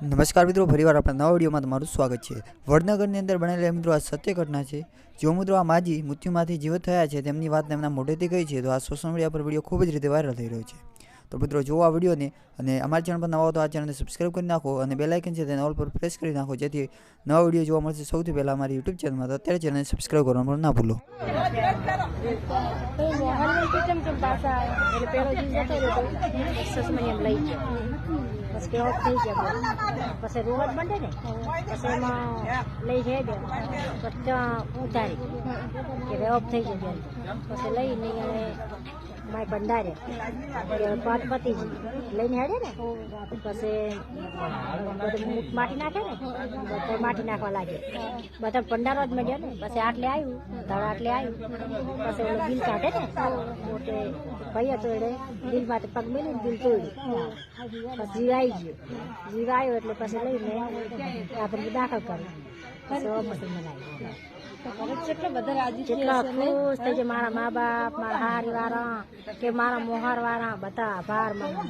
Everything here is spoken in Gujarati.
નમસ્કાર મિત્રો, ફરીવાર આપણા નવા વિડીયોમાં તમારું સ્વાગત છે. વડનગરની અંદર બનેલા મિત્રો આ સત્ય ઘટના છે. જો મિત્રો આ માજી મૃત્યુમાંથી જીવત થયા છે તેમની વાત તેમના મોઢેથી કહી છે તો આ સોશિયલ મીડિયા પર વીડિયો ખૂબ જ રીતે વાયરલ થઈ રહ્યો છે. તો મિત્રો જો આ વિડીયોને અને અમારી ચેનલ પર નવા તો આ ચેનલને સબસ્ક્રાઈબ કરી નાખો અને બે લાઇકન છે તેને ઓલ પર પ્રેસ કરી નાખો, જેથી નવા વીડિયો જોવા મળશે સૌથી પહેલાં અમારી યુટ્યુબ ચેનલમાં. તો અત્યારે ચેનલને સબસ્ક્રાઈબ કરવાનું પણ ના ભૂલો. તો મોહનને કે કેમ કેમ પાછા આવે એટલે પેલો જીવ જતો રહ્યો તો સસમણી એમ લઈ ગયો પછી કે ઓફ થઈ ગયા પછી રોવટ બંધે ને, પછી એમાં લઈ જાય દે પછી ઉતારી કે ઓફ થઈ બેન. પછી લઈને એને માય ભંડારે પાંચ લઈને હેડે ને, પછી માટી નાખે ને માટી નાખવા લાગે બધા ભંડારો જ મળ્યો ને, પછી આટલે આવ્યું ધડ આટલે આવ્યું પછી ઓલો બિલ કાઢે ને મોટે ભાઈ હતો એટલે બિલ માટે પગ મેલીને બિલ તોડ્યું. પછી જીવ ગયો. જીવ આવ્યો એટલે પછી લઈને આપણે દાખલ કર્યું. પછી બનાવ્યું કેટલા બધા રાજી કેટલા ખુશ થઈ જાય મારા મા બાપ મારા હારી વાળા કે મારા મોહાર વાળા બધા આભાર માનો